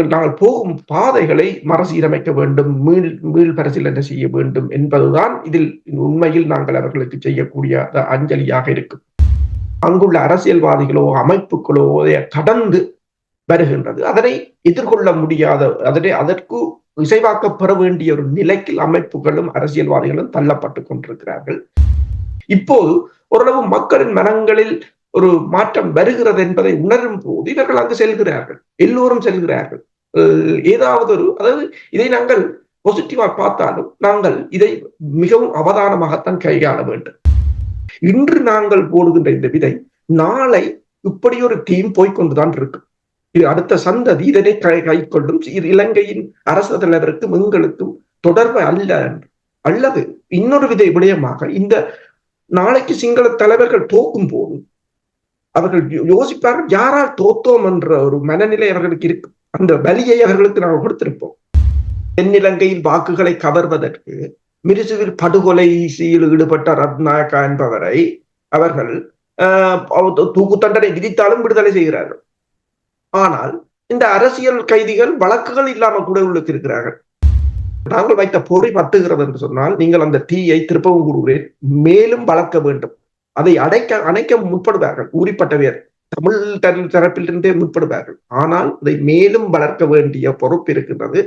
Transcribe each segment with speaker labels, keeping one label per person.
Speaker 1: நாங்கள் போகும் பாதைகளை மறுசீரமைக்க வேண்டும் மீள் மீள் பரிசீலனை செய்ய வேண்டும் என்பதுதான் இதில் உண்மையில் நாங்கள் அவர்களுக்கு செய்யக்கூடிய அஞ்சலியாக இருக்கும். அங்குள்ள அரசியல்வாதிகளோ அமைப்புகளோ கடந்து வருகின்றது. அதனை எதிர்கொள்ள முடியாத அதனை அதற்கு இசைவாக்க பெற வேண்டிய ஒரு நிலைக்கு அமைப்புகளும் அரசியல்வாதிகளும் தள்ளப்பட்டு கொண்டிருக்கிறார்கள். இப்போது ஓரளவு மக்களின் மனங்களில் ஒரு மாற்றம் வருகிறது என்பதை உணரும் போது இவர்கள் அங்கு செல்கிறார்கள். எல்லோரும் செல்கிறார்கள். ஏதாவது ஒரு அதாவது இதை நாங்கள் பாசிட்டிவா பார்த்தாலும் நாங்கள் இதை மிகவும் அவதானமாகத்தான் கையாள வேண்டும். இன்று நாங்கள் போடுகின்ற இந்த விதை நாளை இப்படி ஒரு தீம் போய்கொண்டுதான் இருக்கு இது அடுத்த சந்ததி இதனை கை கைக்கொள்ளும் இலங்கையின் அரசு தலைவருக்கும் எங்களுக்கும் தொடர்பு அல்ல அல்லது இன்னொரு விதை விடயமாக இந்த நாளைக்கு சிங்கள தலைவர்கள் தோக்கும் போது அவர்கள் யோசிப்பார்கள் யாரால் தோத்தோம் என்ற ஒரு மனநிலை அவர்களுக்கு இருக்கு. அந்த வலியை அவர்களுக்கு நாங்கள் கொடுத்திருப்போம். தென்னிலங்கையில் வாக்குகளை கவர்வதற்கு மிருசுவில் படுகொலை ஈடுபட்ட ரத்நாயக்கா என்பவரை அவர்கள் தூக்கு தண்டனை விதித்தாலும் விடுதலை செய்கிறார்கள். ஆனால் இந்த அரசியல் கைதிகள் வழக்குகள் இல்லாமல் கூட உள்ளுக்கு இருக்கிறார்கள். நாங்கள் வைத்த பொறி பத்துகிறது என்று சொன்னால் நீங்கள் அந்த தீயை திருப்பவும் கூறுகிறேன். மேலும் வளர்க்க வேண்டும். அதை அடைக்க அணைக்க முற்படுவார்கள். ஊறிப்பட்டவர் தமிழ் தரப்பிலிருந்தே முற்படுவார்கள். ஆனால் அதை மேலும் வளர்க்க வேண்டிய பொறுப்பு இருக்கின்றது.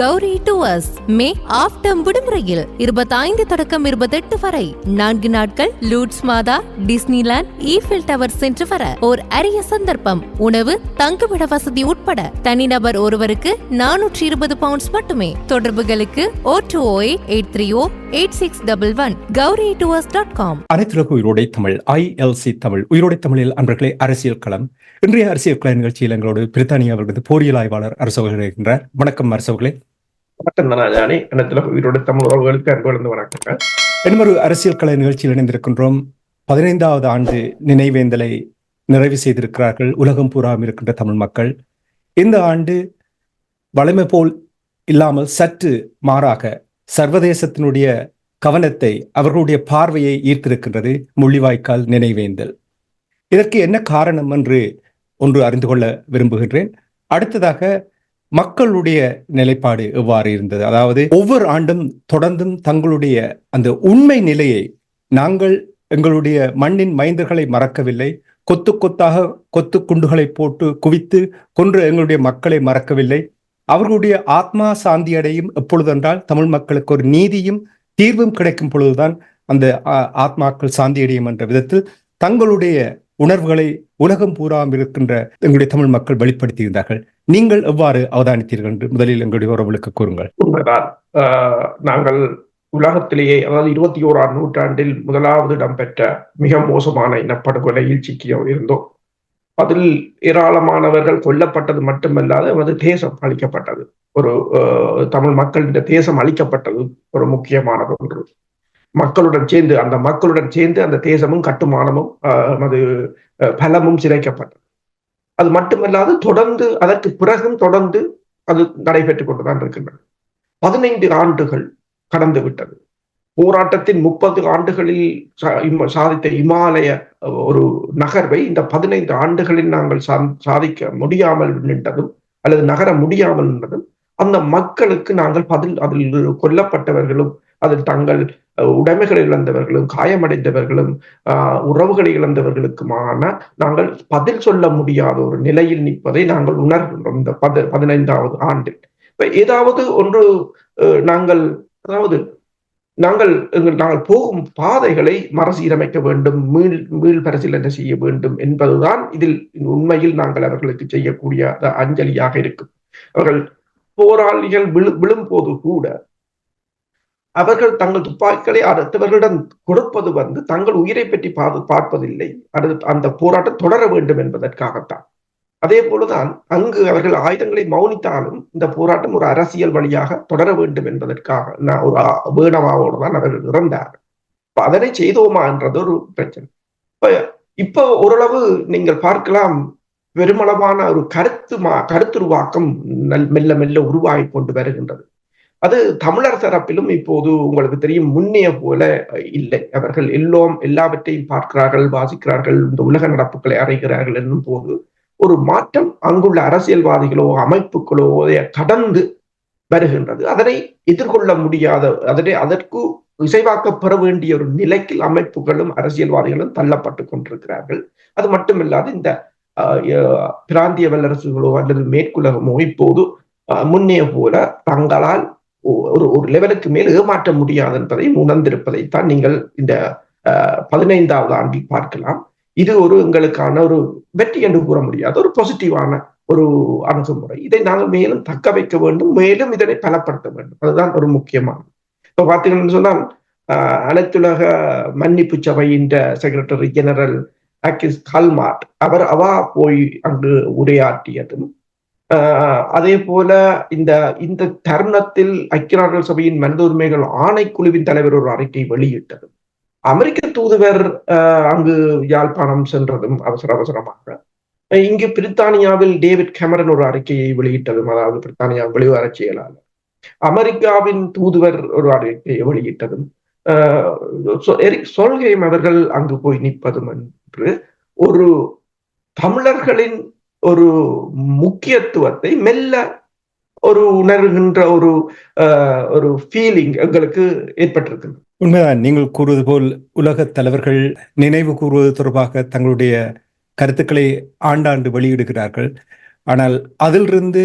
Speaker 2: கௌரி டுவர்ஸ் மே ஆஃப்டம் விடுமுறையில் இருபத்தைந்து தொடக்கம் இருபத்தெட்டு வரை. நான்கு நாட்கள் லூட்ஸ் மாதா டிஸ்னிலாண்ட் ஈஃபில் டவர் சென்று வர ஓர் அரிய சந்தர்ப்பம். உணவு தங்குமிட வசதி உட்பட தனிநபர் ஒருவருக்கு நானூற்றி இருபது பவுண்ட்ஸ் மட்டுமே. தொடர்புகளுக்கு o two o eight three o eight six double one Gowri tours dot com
Speaker 3: அனைத்துலக உயிரோடை தமிழ் ஐஎல்சி தமிழ் உயிரோடை தமிழில் அன்பர்களே அரசியல் களம். இன்றைய அரசியல் கலை நிகழ்ச்சியில் எங்களோடு பிரித்தானியாவிலிருந்து போரியல் ஆய்வாளர் அரசவர்கள் இருக்கின்றார். வணக்கம் அரசவர்களே
Speaker 1: வணக்கம் தனாஜானி அனைத்துலக உயிரோட தமிழ் உறவுகளுக்கு அன்பு வணக்கங்கள்.
Speaker 3: இன்னொரு அரசியல் கலை நிகழ்ச்சியில் இணைந்திருக்கின்றோம். பதினைந்தாவது ஆண்டு நினைவேந்தலை நிறைவு செய்திருக்கிறார்கள். உலகம் பூராம் இருக்கின்ற தமிழ் மக்கள். இந்த ஆண்டு வளமை போல் இல்லாமல் சற்று மாறாக சர்வதேசத்தினுடைய கவனத்தை அவர்களுடைய பார்வையை ஈர்த்திருக்கின்றது முள்ளிவாய்க்கால் நினைவேந்தல். இதற்கு என்ன காரணம் என்று ஒன்று அறிந்து கொள்ள விரும்புகின்றேன். அடுத்ததாக மக்களுடைய நிலைப்பாடு எவ்வாறு இருந்தது? அதாவது ஒவ்வொரு ஆண்டும் தொடர்ந்தும் தங்களுடைய அந்த உண்மை நிலையை நாங்கள் எங்களுடைய மண்ணின் மைந்தர்களை மறக்கவில்லை. கொத்து கொத்தாக கொத்து குண்டுகளை போட்டு குவித்து கொன்று எங்களுடைய மக்களை மறக்கவில்லை. அவர்களுடைய ஆத்மா சாந்தி அடையும் எப்பொழுதென்றால் தமிழ் மக்களுக்கு ஒரு நீதியும் தீர்வும் கிடைக்கும் பொழுதுதான் அந்த ஆத்மாக்கள் சாந்தி அடையும் என்ற விதத்தில் தங்களுடைய உணர்வுகளை உலகம் பூராம் இருக்கின்ற எங்களுடைய தமிழ் மக்கள் வெளிப்படுத்தியிருந்தார்கள். நீங்கள் எவ்வாறு அவதானித்தீர்கள் என்று முதலில் எங்களுடைய உறவுகளுக்கு கூறுங்கள்.
Speaker 1: உண்மைதான். நாங்கள் உலகத்திலேயே அதாவது இருபத்தி ஓராம் நூற்றாண்டில் முதலாவது இடம்பெற்ற மிக மோசமான இனப்படுகொலையில் சிக்கிய இருந்தோம். அதில் ஏராளமானவர்கள் கொல்லப்பட்டது மட்டுமல்லாது அது தேசம் அளிக்கப்பட்டது ஒரு தமிழ் மக்களின் தேசம் அளிக்கப்பட்டது ஒரு முக்கியமானது ஒன்று மக்களுடன் சேர்ந்து அந்த மக்களுடன் சேர்ந்து அந்த தேசமும் கட்டுமானமும் அது பலமும் சிதைக்கப்பட்டது. அது மட்டுமல்லாது தொடர்ந்து அதற்கு பிறகும் தொடர்ந்து அது நடைபெற்றுக் கொண்டுதான் இருக்கின்றன. பதினைந்து ஆண்டுகள் கடந்து விட்டது. போராட்டத்தின் முப்பது ஆண்டுகளில் சாதித்த இமாலய ஒரு நகர்வை இந்த பதினைந்து ஆண்டுகளில் நாங்கள் சாதிக்க முடியாமல் நின்றதும் அல்லது நகர முடியாமல் நின்றதும் அந்த மக்களுக்கு நாங்கள் பதில் அதில் கொல்லப்பட்டவர்களும் அதில் தங்கள் உடைமைகளை இழந்தவர்களும் காயமடைந்தவர்களும் உறவுகளை இழந்தவர்களுக்குமான நாங்கள் பதில் சொல்ல முடியாத ஒரு நிலையில் நிற்பதை நாங்கள் உணர்கின்றோம் இந்த பத பதினைந்தாவது ஆண்டில். இப்ப ஏதாவது ஒன்று நாங்கள் அதாவது நாங்கள் நாங்கள் போகும் பாதைகளை மறுசீரமைக்க வேண்டும் மீள் மீள் பரிசீலனை செய்ய வேண்டும் என்பதுதான் இதில் உண்மையில் நாங்கள் அவர்களுக்கு செய்யக்கூடிய அஞ்சலியாக இருக்கும். அவர்கள் போராளிகள் விழு விழும்போது கூட அவர்கள் தங்கள் துப்பாக்கிகளை அடுத்தவர்களிடம் கொடுப்பது வந்து தங்கள் உயிரை பற்றி பார்ப்பதில்லை. அடுத்து அந்த போராட்டம் தொடர வேண்டும் என்பதற்காகத்தான். அதே போலதான் அங்கு அவர்கள் ஆயுதங்களை மௌனித்தாலும் இந்த போராட்டம் ஒரு அரசியல் வழியாக தொடர வேண்டும் என்பதற்காக நான் ஒரு வேணவாவோடு தான் அவர்கள் இறந்தார் இப்ப அதனை செய்தோமா என்றது ஒரு பிரச்சனை. இப்ப இப்போ ஓரளவு நீங்கள் பார்க்கலாம் பெருமளவான ஒரு கருத்து மா கருத்துருவாக்கம் மெல்ல மெல்ல உருவாகி கொண்டு வருகின்றது. அது தமிழர் தரப்பிலும் இப்போது உங்களுக்கு தெரியும் முன்னைய போல இல்லை. அவர்கள் எல்லோரும் எல்லாவற்றையும் பார்க்கிறார்கள் வாசிக்கிறார்கள் இந்த உலக நடப்புகளை அறைகிறார்கள் என்னும் போது ஒரு மாற்றம் அங்குள்ள அரசியல்வாதிகளோ அமைப்புகளோ கடந்து வருகின்றது. அதனை எதிர்கொள்ள முடியாத அதனை அதற்கு இசைவாக்கப்பெற வேண்டிய ஒரு நிலைக்கு அமைப்புகளும் அரசியல்வாதிகளும் தள்ளப்பட்டு கொண்டிருக்கிறார்கள். அது மட்டுமில்லாது இந்த பிராந்திய வல்லரசுகளோ அல்லது மேற்குலகமோ இப்போது முன்னைய போல தங்களால் ஒரு ஒரு லெவலுக்கு மேல் ஏமாற்ற முடியாது என்பதை உணர்ந்திருப்பதைத்தான் நீங்கள் இந்த பதினைந்தாவது ஆண்டில் பார்க்கலாம். இது ஒரு எங்களுக்கான ஒரு வெற்றி என்று கூற முடியாது. ஒரு பாசிட்டிவான ஒரு அணுகுமுறை. இதை நாங்கள் மேலும் தக்க வைக்க வேண்டும். மேலும் இதனை பலப்படுத்த வேண்டும். அதுதான் ஒரு முக்கியமான இப்ப பாத்தீங்கன்னு சொன்னால் அனைத்துலக மன்னிப்பு சபையின் செக்ரட்டரி ஜெனரல் அக்கிஸ் கால்மார்ட் அவர் அவா போய் அங்கு உரையாற்றியதும் அதே போல இந்த இந்த தருணத்தில் ஐக்கிய நாடுகள் சபையின் மனித உரிமைகள் ஆணைக்குழுவின் தலைவர் ஒரு அறிக்கை வெளியிட்டதும் அமெரிக்க தூதுவர் அங்கு யாழ்ப்பாணம் சென்றதும் அவசர அவசரமாக. இங்கு பிரித்தானியாவில் டேவிட் கேமரன் ஒரு அறிக்கையை வெளியிட்டதும் அதாவது பிரித்தானியா வெளிவார செயலாளர். அமெரிக்காவின் தூதுவர் ஒரு அறிக்கையை வெளியிட்டதும் சொல்கையும் அவர்கள் அங்கு போய் நிற்பதும் என்று ஒரு தமிழர்களின் ஒரு முக்கியத்துவத்தை மெல்ல ஒரு உணர்கின்ற ஒரு ஒரு ஃபீலிங் எங்களுக்கு ஏற்பட்டிருக்கு
Speaker 3: உண்மைதான் நீங்கள் கூறுவது போல் உலக தலைவர்கள் நினைவு கூறுவது தொடர்பாக தங்களுடைய கருத்துக்களை ஆண்டாண்டு வெளியிடுகிறார்கள். ஆனால் அதிலிருந்து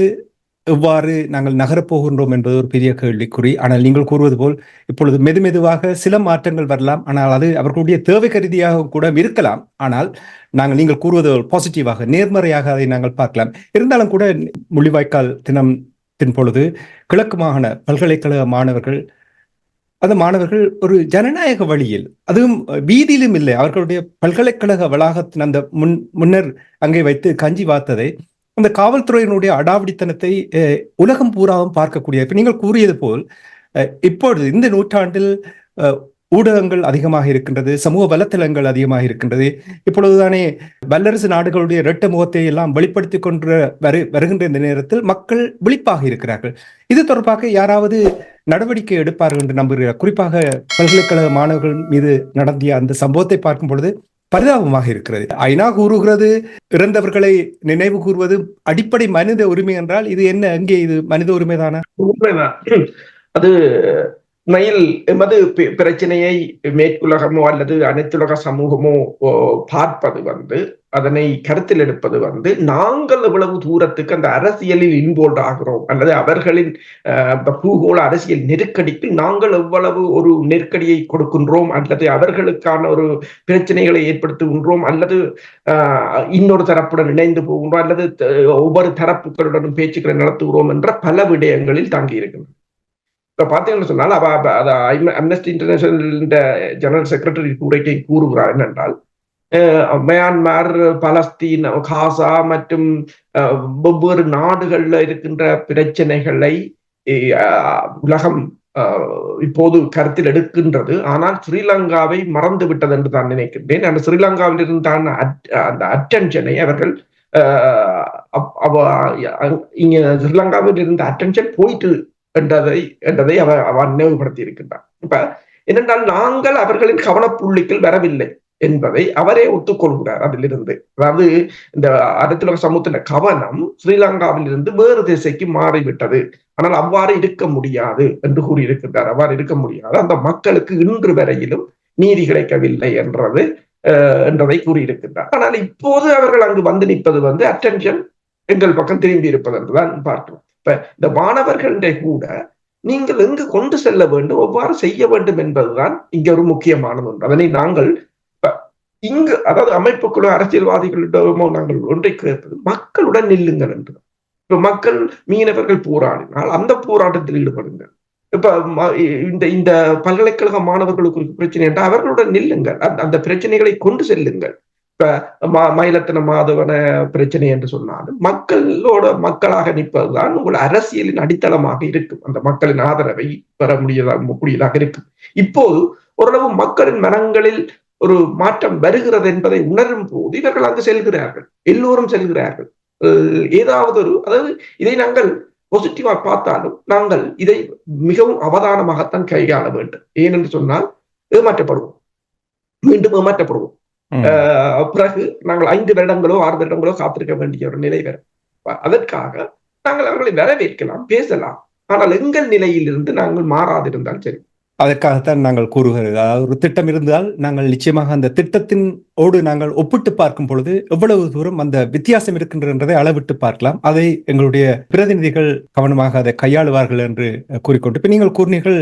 Speaker 3: எவ்வாறு நாங்கள் நகரப்போகின்றோம் என்பது ஒரு பெரிய கேள்விக்குறி. ஆனால் நீங்கள் கூறுவது போல் இப்பொழுது மெது மெதுவாக சில மாற்றங்கள் வரலாம். ஆனால் அது அவர்களுடைய தேவை கருதியாக கூட இருக்கலாம். ஆனால் நாங்கள் நீங்கள் கூறுவது பாசிட்டிவாக நேர்மறையாக அதை நாங்கள் பார்க்கலாம். இருந்தாலும் கூட முள்ளிவாய்க்கால் தினத்தின் பொழுது கிழக்கு மாகாண பல்கலைக்கழக மாணவர்கள் அந்த மாணவர்கள் ஒரு ஜனநாயக வழியில் அதுவும் வீதியிலும் இல்லை அவர்களுடைய பல்கலைக்கழக வளாகத்தின் அந்த முன் முன்னர் அங்கே வைத்து கஞ்சி வாத்ததை அந்த காவல்துறையினுடைய அடாவடித்தனத்தை உலகம் பூராவும் பார்க்கக்கூடிய இப்போ நீங்கள் கூறியது போல் இப்பொழுது இந்த நூற்றாண்டில் ஊடகங்கள் அதிகமாக இருக்கின்றது சமூக வலைத்தளங்கள் அதிகமாக இருக்கின்றது. இப்பொழுதுதானே வல்லரசு நாடுகளுடைய இரட்ட முகத்தை எல்லாம் வெளிப்படுத்தி கொண்டு வரு வருகின்ற இந்த நேரத்தில் மக்கள் விழிப்பாக இருக்கிறார்கள். இது தொடர்பாக யாராவது நடவடிக்கை எடுப்பார்கள் என்று நம்புகிறார் குறிப்பாக பல்கலைக்கழக மாணவர்கள் மீது நடந்திய அந்த சம்பவத்தை பார்க்கும் பொழுது பரிதாபமாக இருக்கிறது. ஐநா கூறுகிறது இறந்தவர்களை நினைவு கூறுவது அடிப்படை மனித உரிமை என்றால் இது என்ன? எங்கே இது மனித உரிமை தானா
Speaker 1: உண்மைதான். அது உண்மையில் எமது பிரச்சனையை மேற்குலகமோ அல்லது அனைத்துலக சமூகமோ பார்ப்பது வந்து அதனை கருத்தில் எடுப்பது வந்து நாங்கள் எவ்வளவு தூரத்துக்கு அந்த அரசியலில் இன்வால்வ் ஆகிறோம் அல்லது அவர்களின் பூகோள அரசியல் நெருக்கடிக்கு நாங்கள் எவ்வளவு ஒரு நெருக்கடியை கொடுக்கின்றோம் அல்லது அவர்களுக்கான ஒரு பிரச்சனைகளை ஏற்படுத்துகின்றோம் அல்லது இன்னொரு தரப்புடன் இணைந்து போகின்றோம் அல்லது ஒவ்வொரு தரப்புகளுடனும் பேச்சுக்களை நடத்துகிறோம் என்ற பல விடயங்களில் தாங்கியிருக்கிறது இப்போ பார்த்தீங்கன்னு சொன்னால் அவ அம்னஸ்டி இன்டர்நேஷனல் ஜெனரல் செக்ரட்டரி கூடைக்கை கூறுகிறார் என்னென்றால் மியான்மர் பலஸ்தீன் காசா மற்றும் வெவ்வேறு நாடுகளில் இருக்கின்ற பிரச்சனைகளை உலகம் இப்போது கருத்தில் எடுக்கின்றது. ஆனால் ஸ்ரீலங்காவை மறந்து விட்டது என்று தான் நினைக்கின்றேன். அந்த ஸ்ரீலங்காவில் இருந்தான அந்த அட்டென்ஷனை அவர்கள் இங்க ஸ்ரீலங்காவில் இருந்த அட்டென்ஷன் போயிட்டு என்றதை என்றதை அவர் அவன் நினைவுபடுத்தி இருக்கின்றான் இப்ப என்னென்றால் நாங்கள் அவர்களின் கவனப்புள்ளிக்குள் வரவில்லை என்பதை அவரே ஒத்துக்கொள்கிறார் அதிலிருந்து. அதாவது இந்த அரத்துலக சமூகத்தின் கவனம் ஸ்ரீலங்காவிலிருந்து வேறு திசைக்கு மாறிவிட்டது. ஆனால் அவ்வாறு இருக்க முடியாது என்று கூறியிருக்கின்றார். அவ்வாறு இருக்க முடியாது. அந்த மக்களுக்கு இன்று வரையிலும் நீதி கிடைக்கவில்லை என்றது என்றதை கூறியிருக்கின்றார். ஆனால் இப்போது அவர்கள் அங்கு வந்து நிற்பது வந்து அட்டென்ஷன் எங்கள் பக்கம் திரும்பி இருப்பது என்றுதான் பார்க்கிறோம். இப்ப இந்த மாணவர்களுடைய கூட நீங்கள் எங்கு கொண்டு செல்ல வேண்டும் எவ்வாறு செய்ய வேண்டும் என்பதுதான் இங்க ஒரு முக்கியமானது ஒன்று. அதனை நாங்கள் இங்கு அதாவது அமைப்புக்குள்ள அரசியல்வாதிகளிடமோ நாங்கள் ஒன்றை கேட்பது மக்களுடன் நில்லுங்கள் என்று. இப்ப மக்கள் மீனவர்கள் போராடினால் அந்த போராட்டத்தில் ஈடுபடுங்கள். இப்ப இந்த இந்த பல்கலைக்கழக மாணவர்களுக்கு பிரச்சனை என்றால் அவர்களுடன் நில்லுங்கள். அந்த பிரச்சனைகளை கொண்டு செல்லுங்கள். இப்ப மயிலத்தன மாதவன பிரச்சனை என்று சொன்னாலும் மக்களோட மக்களாக நிற்பதுதான் உங்கள் அரசியலின் அடித்தளமாக இருக்கும். அந்த மக்களின் ஆதரவை பெற முடியதாக கூடியதாக இருக்கும். இப்போது ஓரளவு மக்களின் மனங்களில் ஒரு மாற்றம் வருகிறது என்பதை உணரும் போது இவர்கள் அங்கு செல்கிறார்கள். எல்லோரும் செல்கிறார்கள். ஏதாவது ஒரு அதாவது இதை நாங்கள் பாசிட்டிவா பார்த்தாலும் நாங்கள் இதை மிகவும் அவதானமாகத்தான் கையாள வேண்டும். ஏனென்று சொன்னால் ஏமாற்றப்படுவோம். மீண்டும் ஏமாற்றப்படுவோம். பிறகு நாங்கள் ஐந்து வருடங்களோ ஆறு வருடங்களோ காத்திருக்க வேண்டிய ஒரு நிலை வரும். அதற்காக நாங்கள் அவர்களை வரவேற்கலாம் பேசலாம். ஆனால் எங்கள் நிலையிலிருந்து நாங்கள் மாறாதிருந்தால் சரி.
Speaker 3: அதற்காகத்தான் நாங்கள் கூறுகிறது. அதாவது ஒரு திட்டம் இருந்தால் நாங்கள் நிச்சயமாக அந்த திட்டத்தின் ஓடு நாங்கள் ஒப்பிட்டு பார்க்கும் பொழுது எவ்வளவு தூரம் அந்த வித்தியாசம் இருக்கின்றதை அளவிட்டு பார்க்கலாம். அதை எங்களுடைய பிரதிநிதிகள் கவனமாக அதை கையாளுவார்கள் என்று கூறிக்கொண்டு. இப்ப நீங்கள் கூறினீர்கள்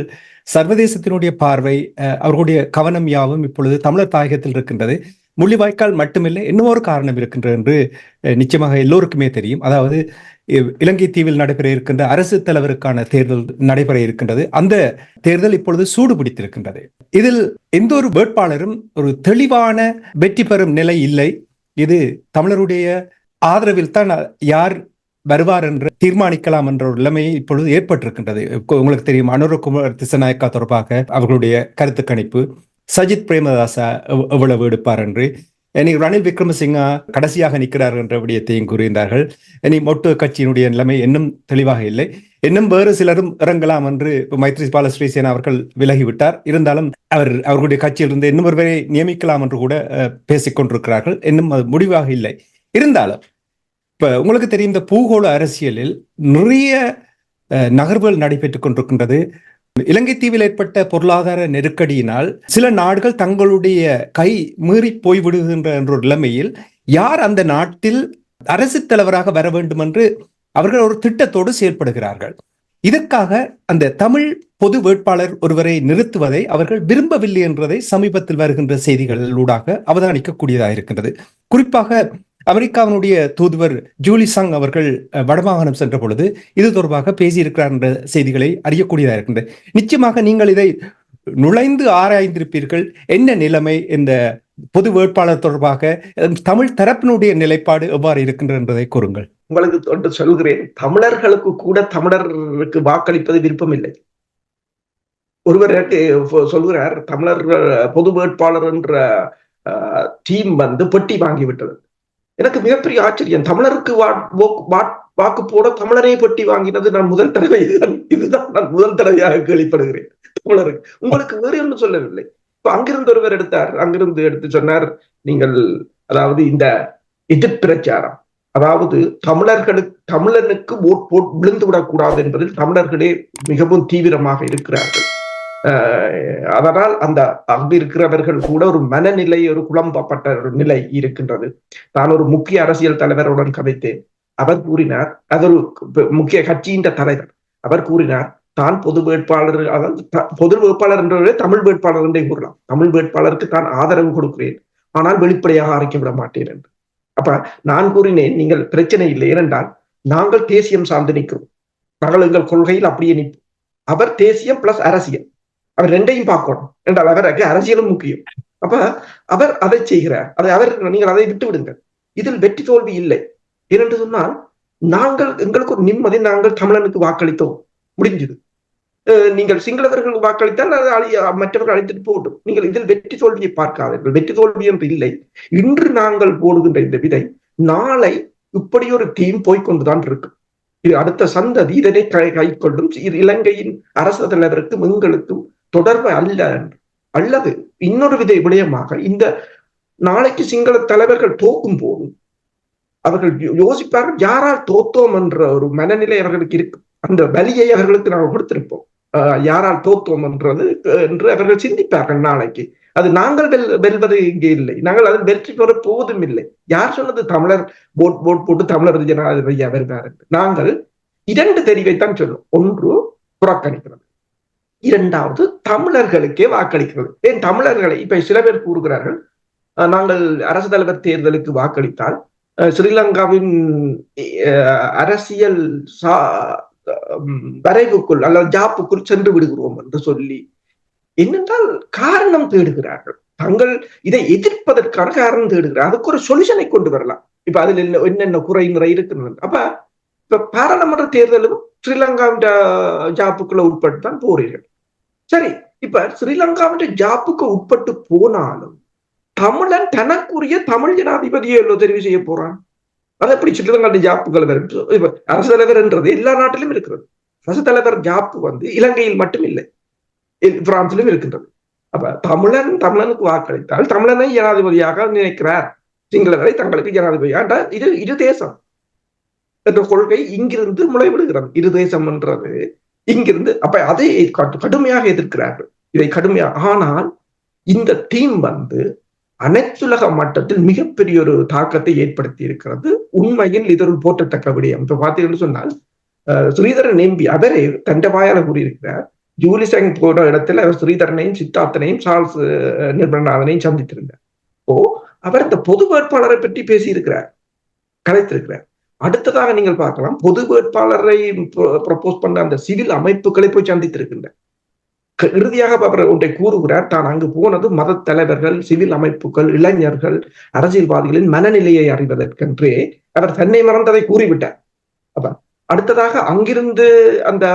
Speaker 3: சர்வதேசத்தினுடைய பார்வை அவர்களுடைய கவனம் யாவும் இப்பொழுது தமிழர் தாயகத்தில் இருக்கின்றது. முள்ளிவாய்க்கால் மட்டுமில்லை இன்னும் ஒரு காரணம் இருக்கின்றது என்று நிச்சயமாக எல்லோருக்குமே தெரியும். அதாவது இலங்கை தீவில் நடைபெற இருக்கின்ற அரசு தலைவருக்கான தேர்தல் நடைபெற இருக்கின்றது. அந்த தேர்தல் இப்பொழுது சூடு பிடித்திருக்கின்றது. இதில் எந்த ஒரு வேட்பாளரும் ஒரு தெளிவான வெற்றி பெறும் நிலை இல்லை. இது தமிழருடைய ஆதரவில் தான் யார் வருவார் என்று தீர்மானிக்கலாம் என்ற ஒரு நிலைமை இப்பொழுது ஏற்பட்டிருக்கின்றது. உங்களுக்கு தெரியும் அனுரகுமார் திசநாயக்கா தொடர்பாக அவர்களுடைய கருத்து கணிப்பு சஜித் பிரேமதாசா எவ்வளவு எடுப்பார் என்று. இனி ரணில் விக்ரமசிங்கா கடைசியாக நிற்கிறார் என்ற விடயத்தையும் கூறியிருந்தார்கள். இனி மொட்டு கட்சியினுடைய நிலைமை இன்னும் தெளிவாக இல்லை. இன்னும் வேறு சிலரும் இறங்கலாம் என்று இப்ப மைத்ரிபால ஸ்ரீசேனா அவர்கள் விலகிவிட்டார். இருந்தாலும் அவர் அவர்களுடைய கட்சியிலிருந்து இன்னும் ஒருவரை நியமிக்கலாம் என்று கூட பேசிக் கொண்டிருக்கிறார்கள். இன்னும் அது முடிவாக இல்லை. இருந்தாலும் இப்ப உங்களுக்கு தெரியும் இந்த பூகோள அரசியலில் நிறைய அஹ், நகர்வுகள் நடைபெற்றுக் கொண்டிருக்கின்றது. இலங்கை தீவில் ஏற்பட்ட பொருளாதார நெருக்கடியினால் சில நாடுகள் தங்களுடைய கை மீறி போய்விடுகின்ற என்ற ஒரு நிலைமையில் யார் அந்த நாட்டில் அரசு தலைவராக வர வேண்டும் என்று அவர்கள் ஒரு திட்டத்தோடு செயற்படுகிறார்கள். இதற்காக அந்த தமிழ் பொது வேட்பாளர் ஒருவரை நிறுத்துவதை அவர்கள் விரும்பவில்லை என்றதை சமீபத்தில் வருகின்ற செய்திகளூடாக அவதானிக்கக்கூடியதாக இருக்கின்றது குறிப்பாக அமெரிக்காவினுடைய தூதுவர் ஜூலி சங் அவர்கள் அஹ், வடமாகாணம் சென்ற பொழுது இது தொடர்பாக பேசியிருக்கிறார் என்ற செய்திகளை அறியக்கூடியதாக இருக்கின்றது. நிச்சயமாக நீங்கள் இதை நுழைந்து ஆராய்ந்திருப்பீர்கள். என்ன நிலைமை? இந்த பொது வேட்பாளர் தொடர்பாக தமிழ் தரப்பினுடைய நிலைப்பாடு எவ்வாறு இருக்கின்றது என்பதை கூறுங்கள்.
Speaker 1: உங்களுக்கு ஒன்று சொல்கிறேன். தமிழர்களுக்கு கூட தமிழருக்கு வாக்களிப்பது விருப்பம் இல்லை ஒருவர் சொல்கிறார் தமிழர் பொது வேட்பாளர் என்ற டீம் வந்து பெட்டி வாங்கி விட்டது எனக்கு மிகப்பெரிய ஆச்சரியம். தமிழருக்கு வாக்கு போட தமிழரை பெட்டி வாங்கினது நான் முதல் தடவை. இதுதான் நான் முதல் தடவையாக கேள்விப்படுகிறேன். தமிழருக்கு. உங்களுக்கு வேறு ஒன்றும் சொல்லவில்லை. இப்ப அங்கிருந்து ஒருவர் எடுத்தார். அங்கிருந்து எடுத்து சொன்னார் நீங்கள் அதாவது இந்த எதிர்பிரச்சாரம் அதாவது தமிழர்களுக்கு தமிழனுக்கு ஓட் போட் விழுந்து விடக்கூடாது என்பதில் தமிழர்களே மிகவும் தீவிரமாக இருக்கிறார்கள். அதனால் அந்த அங்கு இருக்கிறவர்கள் கூட ஒரு மனநிலை ஒரு குழம்பப்பட்ட ஒரு நிலை இருக்கின்றது. நான் ஒரு முக்கிய அரசியல் தலைவருடன் கதைத்தேன் அவர் கூறினார் அது ஒரு முக்கிய கட்சியின் தலைவர். அவர் கூறினார் தான் பொது வேட்பாளர் அதாவது பொது வேட்பாளர் என்றவரே தமிழ் வேட்பாளர் என்றே கூறலாம். தமிழ் வேட்பாளருக்கு தான் ஆதரவு கொடுக்கிறேன். ஆனால் வெளிப்படையாக அறிக்கை விட மாட்டேன் என்று. அப்ப நான் கூறினேன் நீங்கள் பிரச்சனை இல்லை. ஏனென்றால் நாங்கள் தேசியம் சார்ந்து நிற்கிறோம். நாங்கள் எங்கள் கொள்கையில் அப்படியே நிற்போம். அவர் தேசியம் பிளஸ் அரசியல். அவர் ரெண்டையும் பார்க்கணும் என்றால் அவருக்கு அரசியலும் முக்கியம். அப்ப அவர் அதை செய்கிறார். அதை அவர் நீங்கள் அதை விட்டு விடுங்கள். இதில் வெற்றி தோல்வி இல்லை. ஏனென்று சொன்னால் நாங்கள் எங்களுக்கு ஒரு நிம்மதி நாங்கள் தமிழனுக்கு வாக்களித்தோம். முடிஞ்சது. நீங்கள் சிங்களவர்கள் வாக்களித்தால் அது அழி- மற்றவர்கள் அழைத்துட்டு போகட்டும். நீங்கள் இதில் வெற்றி தோல்வியை பார்க்காதீர்கள். வெற்றி தோல்வி என்று இல்லை. இன்று நாங்கள் போடுகின்ற இந்த விதை நாளை இப்படி ஒரு டீம் போய்கொண்டுதான் இருக்கும். இது அடுத்த சந்ததி இதனை கை கைக்கொள்ளும் இது இலங்கையின் அரசு தலைவருக்கும் எங்களுக்கும் தொடர்பு அல்ல. அல்லது இன்னொரு வித விடயமாக இந்த நாளைக்கு சிங்கள தலைவர்கள் தோக்கும் போது அவர்கள் யோசிப்பார்கள் யாரால் தோத்தோம் என்ற ஒரு மனநிலை அவர்களுக்கு இருக்கு. அந்த வலியை அவர்களுக்கு நாங்கள் கொடுத்திருப்போம். யாரால் தோத்தோம் என்றது என்று அவர்கள் சிந்திப்பார்கள் நாளைக்கு. அது நாங்கள் வெல் வெல்வது இங்கே இல்லை. நாங்கள் அதில் வெற்றி பெற போவதும் இல்லை. யார் சொன்னது? தமிழர் போட் போட் போட்டு தமிழர் ஜனாதிபதியா வருவார் நாங்கள் இரண்டு தெரிவைத்தான் சொல்லும் ஒன்று புறக்கணிக்கிறது. இரண்டாவது தமிழர்களுக்கே வாக்களிக்கிறது. ஏன் தமிழர்களை இப்ப சில பேர் கூறுகிறார்கள் நாங்கள் அரசு தலைவர் தேர்தலுக்கு வாக்களித்தால் ஸ்ரீலங்காவின் அஹ், அரசியல் வரைவுக்குள் அல்லது ஜாப்புக்குள் சென்று விடுகிறோம் என்று சொல்லி என்னென்றால் காரணம் தேடுகிறார்கள். தங்கள் இதை எதிர்ப்பதற்கான காரணம் தேடுகிறார் அதுக்கு ஒரு சொல்யூஷனை கொண்டு வரலாம். இப்ப அதுல என்ன என்னென்ன குறை இருக்கிறது அப்ப இப்ப பாராளுமன்ற தேர்தலும் ஸ்ரீலங்காவின் ஜாப்புக்குள்ள உட்பட்டு தான் போறீர்கள். சரி இப்ப ஸ்ரீலங்காவின் ஜாப்புக்கு உட்பட்டு போனாலும் தமிழன் தனக்குரிய தமிழ் ஜனாதிபதியை எவ்வளவு தெரிவு செய்ய போறான்? அது எப்படி ஸ்ரீலங்காவின் ஜாப்புகள் இப்ப அரசு தலைவர்ன்றது எல்லா நாட்டிலும் இருக்கிறது. அரசு தலைவர் ஜாப்பு வந்து இலங்கையில் மட்டும் இல்லை. பிரான்சிலும் இருக்கின்றது. அப்ப தமிழன் தமிழனுக்கு வாக்களித்தால் தமிழனை ஜனாதிபதியாக நினைக்கிறார். சிங்களவரை தங்களுக்கு ஜனாதிபதியாக இது இரு தேசம். என்ற கொள்கை இங்கிருந்து முளைவிடுகிறது. இரு தேசம் என்றது இங்கிருந்து அப்ப அதை கடுமையாக எதிர்க்கிறார்கள். இதை கடுமையாக ஆனால் இந்த டீம் வந்து அனைத்துலக மட்டத்தில் மிகப்பெரிய ஒரு தாக்கத்தை ஏற்படுத்தி இருக்கிறது. உண்மையில் இது ஒரு போற்றத்தக்க விடயம். இப்ப பார்த்தீங்கன்னு சொன்னால் ஸ்ரீதரன் எம்பி அவரே தண்டவாயால கூறியிருக்கிறார். ஜூலி சங் இடத்துல அவர் ஸ்ரீதரனையும் சித்தார்த்தனையும் சார்ஸ் நிர்மலநாதனையும் சந்தித்திருந்தார். ஓ அவர் இந்த பொது வேட்பாளரை பற்றி பேசியிருக்கிறார் கலைத்திருக்கிறார். அடுத்ததாக நீங்கள் பார்க்கலாம் பொது வேட்பாளரை ப்ரப்போஸ் பண்ண அந்த சிவில் அமைப்புகளை போய் சந்தித்திருக்கின்ற. இறுதியாக அவர் ஒன்றை கூறுகிறார் தான் அங்கு போனது மத தலைவர்கள் சிவில் அமைப்புகள் இளைஞர்கள் அரசியல்வாதிகளின் மனநிலையை அறிவதற்கென்றே அவர் தன்னை மறந்ததை கூறிவிட்டார். அப்ப அடுத்ததாக அங்கிருந்து அந்த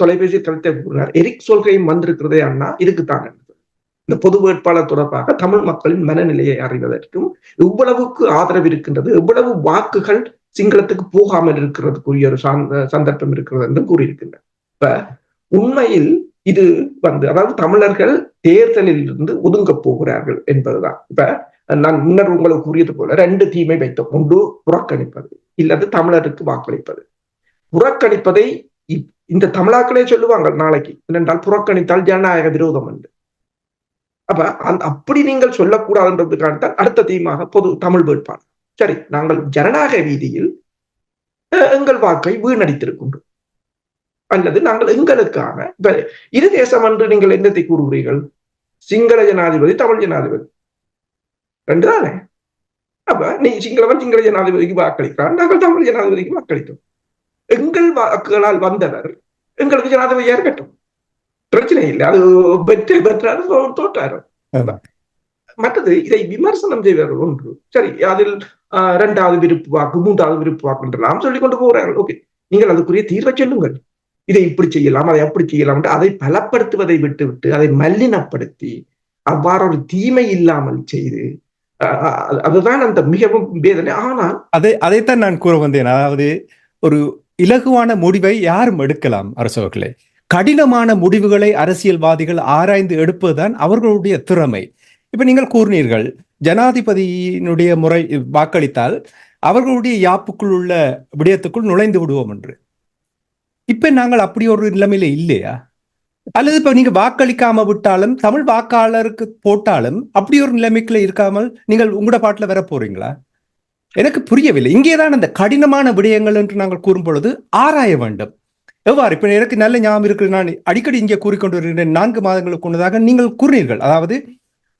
Speaker 1: தொலைபேசி தளத்தை கூறினார் எரிக் சொல்கையும் வந்திருக்கிறதே அண்ணா இதுக்குத்தான் இந்த பொது வேட்பாளர் தொடர்பாக தமிழ் மக்களின் மனநிலையை அறிவதற்கும் இவ்வளவுக்கு ஆதரவு இருக்கின்றது எவ்வளவு வாக்குகள் சிங்களத்துக்கு போகாமல் இருக்கிறதுக்குரிய ஒரு சந்தர்ப்பம் இருக்கிறது என்று கூறியிருக்கின்றனர். இப்ப உண்மையில் இது வந்து அதாவது தமிழர்கள் தேர்தலில் இருந்து ஒதுங்க போகிறார்கள் என்பதுதான். இப்ப நான் முன்னர் உங்களுக்கு கூறியது போல ரெண்டு தீமை வைத்தோம். ஒன்று புறக்கணிப்பது இல்லது தமிழருக்கு வாக்களிப்பது. புறக்கணிப்பதை இந்த தமிழாக்களே சொல்லுவாங்க நாளைக்கு ஏனென்றால் புறக்கணித்தால் ஜனநாயக விரோதம் என்று. அப்ப அப்படி நீங்கள் சொல்லக்கூடாதுன்றதுக்கான அடுத்த தீமாக பொது தமிழ் வேட்பாளர். சரி நாங்கள் ஜனநாயக வீதியில் எங்கள் வாக்கை வீணடித்திருக்கின்றோம். அல்லது நாங்கள் எங்களுக்கான இரு தேசம் என்று நீங்கள் என்னத்தை கூறுகிறீர்கள்? சிங்கள ஜனாதிபதி தமிழ் ஜனாதிபதி. ரெண்டு தானே அப்ப நீ சிங்களவன் சிங்கள ஜனாதிபதிக்கு வாக்களிக்கிறான் நாங்கள் தமிழ் ஜனாதிபதிக்கு வாக்களித்தோம். எங்கள் வாக்குகளால் வந்தவர் எங்களுக்கு ஜனாதிபதியா இருக்கட்டும். பிரச்சனை இல்லை அது பெற்று பெற்றாரு தோற்றாரு மற்றது இதை விமர்சனம் செய்வார்கள் ஒன்று. சரி அதில் இரண்டாவது விருப்பு வாக்கு மூன்றாவது விருப்பு வாக்கு என்றெல்லாம் சொல்லிக் கொண்டு போகிறார்கள். ஓகே நீங்கள் அதுக்குரிய தீர்வை சொல்லுங்கள். இதை இப்படி செய்யலாம் அதை அப்படி செய்யலாம் என்று அதை பலப்படுத்துவதை விட்டுவிட்டு அதை மல்லினப்படுத்தி அவ்வாறு ஒரு தீமை இல்லாமல் செய்து அதுதான் அந்த மிகவும் வேதனை. ஆனால்
Speaker 3: அதை அதைத்தான் நான் கூற வந்தேன். அதாவது ஒரு இலகுவான முடிவை யாரும் எடுக்கலாம் அரசவர்களை. கடினமான முடிவுகளை அரசியல்வாதிகள் ஆராய்ந்து எடுப்பதுதான் அவர்களுடைய திறமை. இப்ப நீங்கள் கூறினீர்கள் ஜனாதிபதியினுடைய முறை வாக்களித்தால் அவர்களுடைய யாப்புக்குள் உள்ள விடயத்துக்குள் நுழைந்து விடுவோம் என்று. இப்ப நாங்கள் அப்படி ஒரு நிலைமையில இல்லையா? அல்லது இப்ப நீங்க வாக்களிக்காம விட்டாலும் தமிழ் வாக்காளருக்கு போட்டாலும் அப்படி ஒரு நிலைமைக்குள்ள இருக்காமல் நீங்கள் உங்களோட பாட்டுல வர போறீங்களா? எனக்கு புரியவில்லை. இங்கேதான் அந்த கடினமான விடயங்கள் என்று நாங்கள் கூறும் பொழுது ஆராய வேண்டும். எவ்வாறு? இப்ப எனக்கு நல்ல ஞாபகம் இருக்கு நான் அடிக்கடி இங்கே கூறிக்கொண்டு வருகிறேன் நான்கு மாதங்களுக்கு முன்னதாக நீங்கள் கூறினீர்கள். அதாவது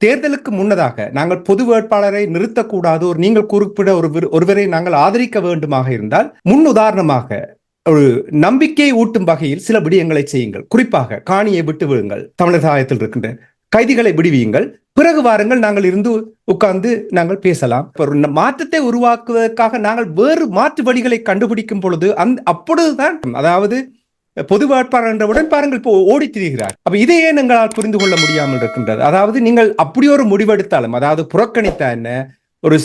Speaker 3: தேர்தலுக்கு முன்னதாக நாங்கள் பொது வேட்பாளரை நிறுத்தக்கூடாது ஒரு நீங்கள் குறிப்பிட ஒரு ஒருவரை நாங்கள் ஆதரிக்க வேண்டுமாக இருந்தால் முன் உதாரணமாக ஒரு நம்பிக்கை ஊட்டும் வகையில் சில விடயங்களை செய்யுங்கள். குறிப்பாக காணியை விட்டு விடுங்கள் தமிழர் சாயத்தில் இருக்கின்ற கைதிகளை விடுவியுங்கள். பிறகு வாருங்கள் நாங்கள் இருந்து உட்கார்ந்து நாங்கள் பேசலாம். ஒரு மாற்றத்தை உருவாக்குவதற்காக நாங்கள் வேறு மாற்று வழிகளை கண்டுபிடிக்கும் பொழுது அந் அப்பொழுதுதான் அதாவது பொது வேட்பாளர் என்றவுடன் பாருங்கள் இப்போ ஓடி திரிகிறார். அப்ப இதையே எங்களால் புரிந்து கொள்ள முடியாமல் இருக்கின்றது? அதாவது நீங்கள் அப்படி ஒரு முடிவெடுத்தாலும் அதாவது புறக்கணித்த என்ன ஒரு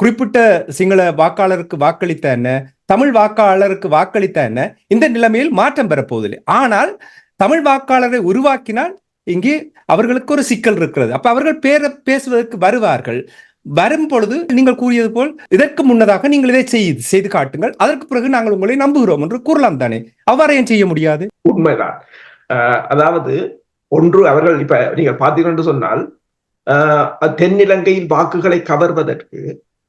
Speaker 3: குறிப்பிட்ட சிங்கள வாக்காளருக்கு வாக்களித்த என்ன தமிழ் வாக்காளருக்கு வாக்களித்த என்ன இந்த நிலைமையில் மாற்றம் பெறப்போவதில்லை. ஆனால் தமிழ் வாக்காளரை உருவாக்கினால் இங்கே அவர்களுக்கு ஒரு சிக்கல் இருக்கிறது. அப்ப அவர்கள் பேர பேசுவதற்கு வருவார்கள். வரும் பொழுது நீங்கள் கூறியது போல் இதற்கு முன்னதாக நீங்கள் இதை செய்து செய்து காட்டுங்கள். அதற்கு பிறகு நாங்கள் உங்களை நம்புகிறோம் என்று கூறலாம் தானே? அவ்வாறு ஏன் செய்ய முடியாது?
Speaker 1: உண்மைதான். அதாவது ஒன்று அவர்கள் இப்ப நீங்க பார்த்தீங்கன்னு சொன்னால் தென்னிலங்கையில் வாக்குகளை கவர்வதற்கு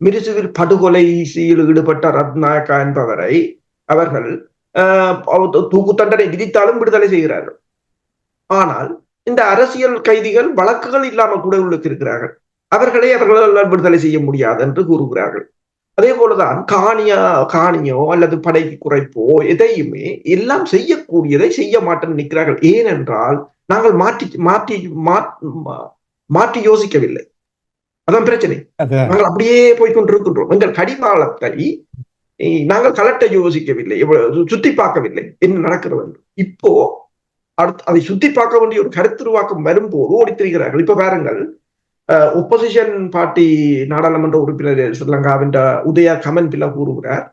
Speaker 1: மிருசுவில் படுகொலை ஈடுபட்ட ரத்நாயக்கா என்பவரை அவர்கள் தூக்கு தண்டனை விதித்தாலும் விடுதலை செய்கிறார்கள். ஆனால் இந்த அரசியல் கைதிகள் வழக்குகள் இல்லாமல் கூட உள்ளிருக்கிறார்கள் அவர்களை அவர்களால் விடுதலை செய்ய முடியாது என்று கூறுகிறார்கள். அதே போலதான் காணியா காணியோ அல்லது படைக்கு குறைப்போ எதையுமே எல்லாம் செய்யக்கூடியதை செய்ய மாட்டேன்னு நிற்கிறார்கள். ஏனென்றால் நாங்கள் மாற்றி மாற்றி மாற்றி யோசிக்கவில்லை. அதான் பிரச்சனை. நாங்கள் அப்படியே போய்கொண்டிருக்கின்றோம் எங்கள் கடிவாளத்தை நாங்கள் கலட்ட யோசிக்கவில்லை. சுத்தி பார்க்கவில்லை. என்ன நடக்கிறது என்று. இப்போ அடுத்து அதை சுத்தி பார்க்க வேண்டிய ஒரு கருத்துருவாக்கம் வரும்போது ஓடி திரிகிறார்கள் இப்ப பாருங்கள் ஒப்போசிஷன் பார்ட்டி நாடாளுமன்ற உறுப்பினர் ஸ்ரீலங்காவின் உதயா கமன் பிள்ளை கூறுகிறார்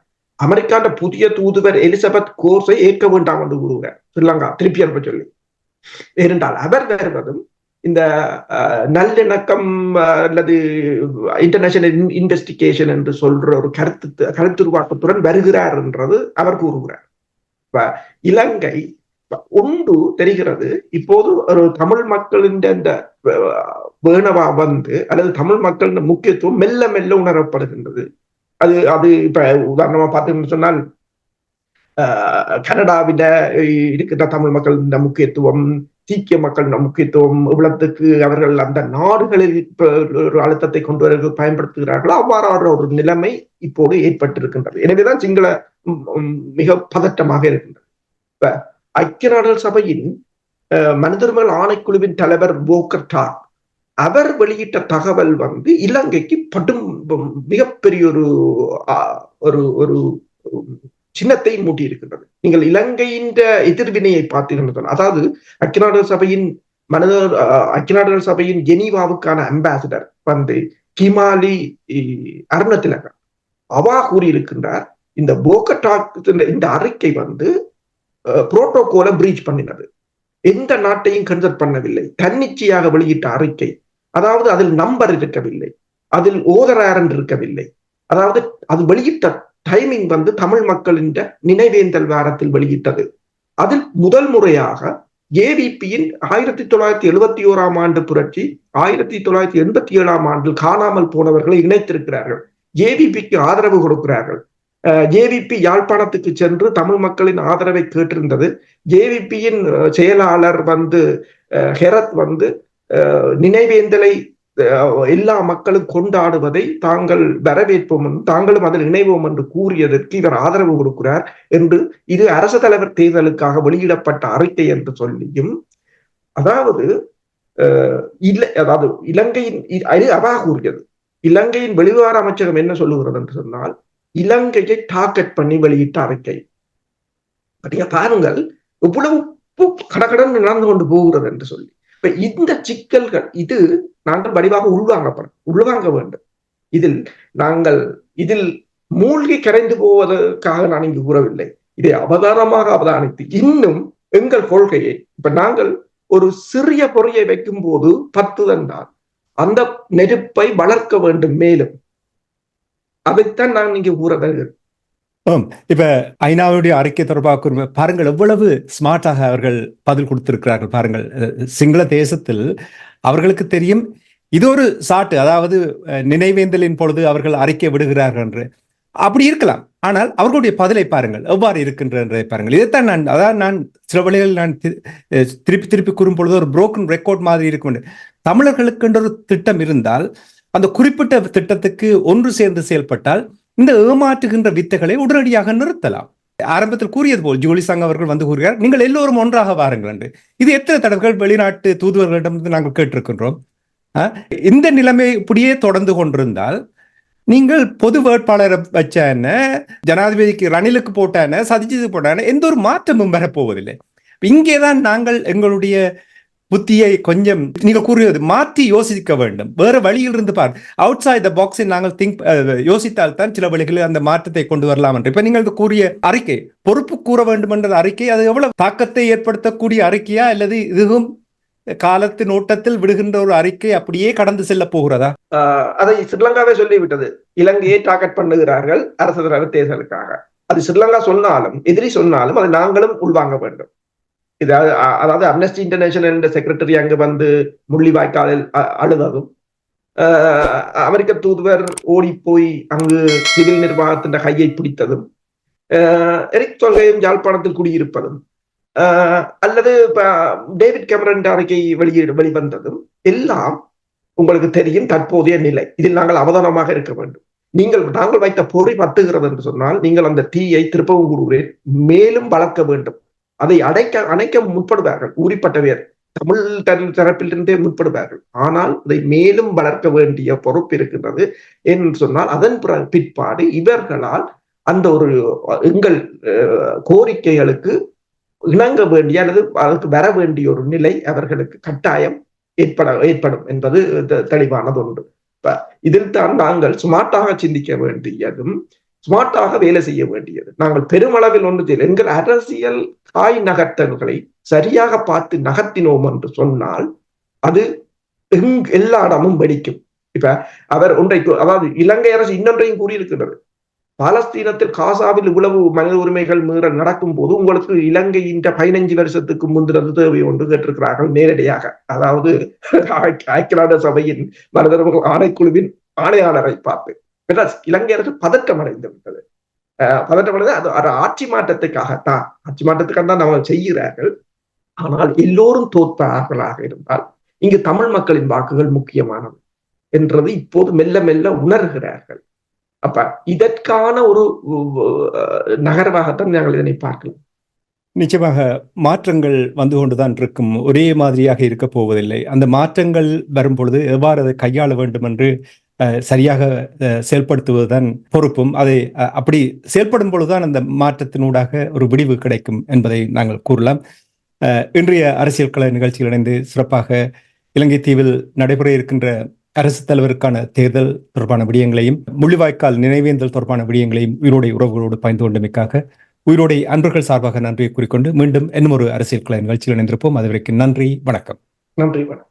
Speaker 1: அமெரிக்காண்ட புதிய தூதுவர் எலிசபெத் கோர்ஸை ஏற்க வேண்டாம் என்று கூறுகிறார். ஸ்ரீலங்கா திருப்பி அனுப்ப சொல்லி. ஏனென்றால் அவர் வருவதும் இந்த நல்லிணக்கம் அஹ், அல்லது இன்டர்நேஷனல் இன்வெஸ்டிகேஷன் என்று சொல்ற ஒரு கருத்து கருத்துருவாக்கத்துடன் வருகிறார் என்றது அவர் கூறுகிறார். இலங்கை ஒன்று தெரிகிறது. இப்போது ஒரு தமிழ் மக்களின் அந்த வேணவா வந்து அல்லது தமிழ் மக்களின் முக்கியத்துவம் மெல்ல மெல்ல உணரப்படுகின்றது. அது அது இப்ப உதாரணமா பார்த்தீங்கன்னு சொன்னால் கனடாவில கனடாவிட இருக்கின்ற தமிழ் மக்களின் முக்கியத்துவம் சீக்கிய மக்களின் முக்கியத்துவம் இவ்வளத்துக்கு அவர்கள் அந்த நாடுகளில் இப்ப ஒரு அழுத்தத்தை கொண்டு வர பயன்படுத்துகிறார்களோ அவ்வாறான ஒரு நிலைமை இப்போது ஏற்பட்டிருக்கின்றது. எனவேதான் சிங்கள மிக பதட்டமாக இருக்கின்றது. இப்ப ஐக்கிய நாடுகள் சபையின் மனிதர்கள் ஆணைக்குழுவின் தலைவர் போக்கர்டார் அவர் வெளியிட்ட தகவல் வந்து இலங்கைக்கு படும் மிகப்பெரிய ஒரு ஒரு ஒரு சின்னத்தை மூட்டி இருக்கின்றது நீங்கள் இலங்கையின் எதிர்வினையை பார்த்தீர்கள் அதாவது ஐக்கிய நாடுகள் சபையின் மனித ஐக்கிய நாடுகள் சபையின் ஜெனீவாவுக்கான அம்பாசிடர் வந்து கிமாலி அருணத்திலகன் அவா கூறியிருக்கின்றார் இந்த போக்கட்டாக் இந்த அறிக்கை வந்து புரோட்டோகோலை பிரீச் பண்ணினது. எந்த நாட்டையும் கன்சல்ட் பண்ணவில்லை. தன்னிச்சையாக வெளியிட்ட அறிக்கை. அதாவது அதில் நம்பர் இருக்கவில்லை. அதில் ஓதராரன் இருக்கவில்லை. அதாவது அது வெளியிட்ட டைமிங் வந்து தமிழ் மக்களின் நினைவேந்தல் வாரத்தில் வெளியிட்டது. அதில் முதல் முறையாக ஏவிபியின் ஆயிரத்தி தொள்ளாயிரத்தி எழுபத்தி ஓராம் ஆண்டு புரட்சி ஆயிரத்தி தொள்ளாயிரத்தி எண்பத்தி ஏழாம் ஆண்டில் காணாமல் போனவர்களை இணைத்திருக்கிறார்கள். ஏவிபிக்கு ஆதரவு கொடுக்கிறார்கள். ஜேவிபி யாழ்ப்பாணத்துக்கு சென்று தமிழ் மக்களின் ஆதரவை கேட்டிருந்தது. ஜேவிபியின் செயலாளர் வந்து அஹ், ஹெரத் வந்து நினைவேந்தலை அஹ், எல்லா மக்களும் கொண்டாடுவதை தாங்கள் வரவேற்போம் என்று, தாங்களும் அதில் இணைவோம் என்று கூறியதற்கு இவர் ஆதரவு கொடுக்கிறார் என்று இது அரசு தலைவர் தேர்தலுக்காக வெளியிடப்பட்ட அறிக்கை என்று சொல்லியும் அதாவது இல்லை அதாவது இலங்கையின் அது அவா கூறியது. இலங்கையின் வெளிவார அமைச்சகம் என்ன சொல்லுகிறது என்று சொன்னால் இலங்கையை டார்கெட் பண்ணி வெளியிட்ட அறிக்கை. நீங்க பாருங்கள் இவ்வளவு கடகடன் நடந்து கொண்டு போகிறது என்று சொல்லி. இப்ப இந்த சிக்கல்கள் இது நாங்கள் வடிவாக உள்வாங்கப்படும் உள்வாங்க வேண்டும். இதில் நாங்கள் இதில் மூழ்கி கரைந்து போவதற்காக நான் இங்கு கூறவில்லை. இதை அவதானமாக அவதானித்து இன்னும் எங்கள் கொள்கையை இப்ப நாங்கள் ஒரு சிறிய பொறியை வைக்கும் போது பத்து தான். அந்த நெருப்பை வளர்க்க வேண்டும் மேலும். அதைத்தான் நான் இங்கே கூற வருகிறேன்
Speaker 3: இப்ப ஐநாவுடைய அறிக்கை தொடர்பாக பாருங்கள் எவ்வளவு ஸ்மார்ட்டாக அவர்கள் பதில் கொடுத்திருக்கிறார்கள் பாருங்கள். சிங்கள தேசத்தில் அவர்களுக்கு தெரியும் இது ஒரு சாட்டு அதாவது அஹ், நினைவேந்தலின் பொழுது அவர்கள் அறிக்கை விடுகிறார்கள் என்று. அப்படி இருக்கலாம் ஆனால் அவர்களுடைய பதிலை பாருங்கள் எவ்வாறு இருக்கின்றதை பாருங்கள். இதைத்தான் நான் அதாவது நான் சில வழிகளில் நான் திருப்பி திருப்பி கூறும் பொழுது ஒரு புரோக்கன் ரெக்கார்ட் மாதிரி இருக்கும் தமிழர்களுக்கு ஒரு திட்டம் இருந்தால் அந்த குறிப்பிட்ட திட்டத்துக்கு ஒன்று சேர்ந்து செயல்பட்டால் இந்த ஏமாற்றுகின்ற வித்தைகளை உடனடியாக நிறுத்தலாம். ஆரம்பத்தில் கூறியது போல் ஜூலி சங் அவர்கள் வந்து கூறுகிறார் நீங்கள் எல்லோரும் ஒன்றாக வாருங்கள் என்று. இது எத்தனை தடவைகள் வெளிநாட்டு தூதுவர்களிடம் நாங்கள் கேட்டிருக்கின்றோம். இந்த நிலைமை இப்படியே தொடர்ந்து கொண்டிருந்தால் நீங்கள் பொது வேட்பாளரை வச்ச என்ன ஜனாதிபதிக்கு ரணிலுக்கு போட்டான என்ன போட்டான எந்த ஒரு மாற்றமும் வரப்போவதில்லை. இங்கேதான் நாங்கள் எங்களுடைய புத்தியை கொஞ்சம் நீங்கள் கூறியது மாற்றி யோசிக்க வேண்டும். வேற வழியில் இருந்து பார். அவுட் சைட் த பாக்ஸை நாங்கள் திங்க் யோசித்தால் தான் சில வழிகளில் அந்த மாற்றத்தை கொண்டு வரலாம் என்று. இப்போ நீங்கள் கூறிய அறிக்கை பொறுப்பு கூற வேண்டும் என்ற அறிக்கை அது எவ்வளவு தாக்கத்தை ஏற்படுத்தக்கூடிய அறிக்கையா அல்லது இதுவும் காலத்தின் ஓட்டத்தில் விடுகின்ற ஒரு அறிக்கை அப்படியே கடந்து செல்ல போகிறதா?
Speaker 1: ஆஹ் அதை ஸ்ரீலங்காவே சொல்லிவிட்டது. இலங்கையை டார்கெட் பண்ணுகிறார்கள் அரசு தலைவர் தேர்தலுக்காக. அது ஸ்ரீலங்கா சொன்னாலும் எதிரி சொன்னாலும் அதை நாங்களும் உள்வாங்க வேண்டும். இதாவது அதாவது அம்னஸ்டி இன்டர்நேஷனல் செக்ரட்டரி அங்கு வந்து முள்ளிவாய்க்காலில் அழுததும். ஆஹ் அமெரிக்க தூதுவர் ஓடி போய் அங்கு சிவில் நிர்வாகத்தின் கையை பிடித்ததும். ஆஹ் எரிக் தொல்கையும் யாழ்ப்பாணத்தில் குடியிருப்பதும். ஆஹ் அல்லது டேவிட் கேமரன் அறிக்கை வெளியீடு வெளிவந்ததும். எல்லாம் உங்களுக்கு தெரியும் தற்போதைய நிலை. இதில் நாங்கள் அவதானமாக இருக்க வேண்டும். நீங்கள் நாங்கள் வைத்த பொறி பத்துகிறது என்று சொன்னால் நீங்கள் அந்த தீயை திருப்பவும் கூறுகிறேன். மேலும் வளர்க்க வேண்டும். அதை அடைக்க அணைக்க முற்படுவார்கள். ஊறிப்பட்டவர் தமிழ் தன் தரப்பிலிருந்தே முற்படுவார்கள். ஆனால் அதை மேலும் வளர்க்க வேண்டிய பொறுப்பு இருக்கின்றது என்று சொன்னால் அதன் பிற- பிற்பாடு இவர்களால் அந்த ஒரு எங்கள் அஹ், கோரிக்கைகளுக்கு இணங்க வேண்டிய அல்லது அதற்கு வர வேண்டிய ஒரு நிலை அவர்களுக்கு கட்டாயம் ஏற்பட ஏற்படும் என்பது தெளிவானது ஒன்று இதில் தான் நாங்கள் ஸ்மார்ட்டாக சிந்திக்க வேண்டியதும் ஸ்மார்ட்டாக வேலை செய்ய வேண்டியது. நாங்கள் பெருமளவில் ஒன்று செய்யல. எங்கள் அரசியல் காய் நகர்த்தல்களை சரியாக பார்த்து நகர்த்தினோம் என்று சொன்னால் அது எங் எல்லா இடமும் வெடிக்கும். இப்ப அவர் ஒன்றை அதாவது இலங்கை அரசு இன்னொன்றையும் கூறியிருக்கிறது பாலஸ்தீனத்தில் காசாவில் இவ்வளவு மனித உரிமைகள் மீறல் நடக்கும் போது உங்களுக்கு இலங்கையின் பதினஞ்சு வருஷத்துக்கு முந்தினது தேவை ஒன்று கேட்டிருக்கிறார்கள் நேரடியாக. அதாவது ஐக்கிய நாடு சபையின் மனிதர்கள் ஆணைக்குழுவின் ஆணையாளரை பார்த்து. என்றால் இலங்கை அரசு அடைந்து விட்டது. பதற்றம் அடைந்து அது ஒரு ஆட்சி மாற்றத்துக்காகத்தான். ஆட்சி மாற்றத்துக்காக தான் நம்ம செய்கிறார்கள். ஆனால் எல்லோரும் தோற்பார்களாக இருந்தால் இங்கு தமிழ் மக்களின் வாக்குகள் முக்கியமானது என்றது இப்போது மெல்ல மெல்ல உணர்கிறார்கள். அப்ப இதற்கான ஒரு நகரமாகத்தான் நகர்வாகத்தான் நாங்கள் இதனை பார்க்கலாம்.
Speaker 3: நிச்சயமாக மாற்றங்கள் வந்து கொண்டுதான் இருக்கும். ஒரே மாதிரியாக இருக்க போவதில்லை அந்த மாற்றங்கள் வரும்பொழுது எவ்வாறு அதை கையாள வேண்டும் என்று சரியாக செயல்படுத்துவதுதான் பொறுப்பும். அதை அப்படி செயல்படும் பொழுதுதான் அந்த மாற்றத்தினூடாக ஒரு விடிவு கிடைக்கும் என்பதை நாங்கள் கூறலாம். இன்றைய அரசியல் கள நிகழ்ச்சியில் இணைந்து சிறப்பாக இலங்கை தீவில் நடைபெற இருக்கின்ற அரசு தலைவருக்கான தேர்தல் தொடர்பான விடயங்களையும் முள்ளிவாய்க்கால் நினைவேந்தல் தொடர்பான விடயங்களையும் உயிரோடை உறவுகளோடு பயந்து கொண்டமைக்காக உயிரோடை அன்பர்கள் சார்பாக நன்றியை கூறிக்கொண்டு மீண்டும் இன்னும் ஒரு அரசியல் கலை நிகழ்ச்சியில் இணைந்திருப்போம். அதுவரைக்கும் நன்றி வணக்கம்.
Speaker 1: நன்றி வணக்கம்.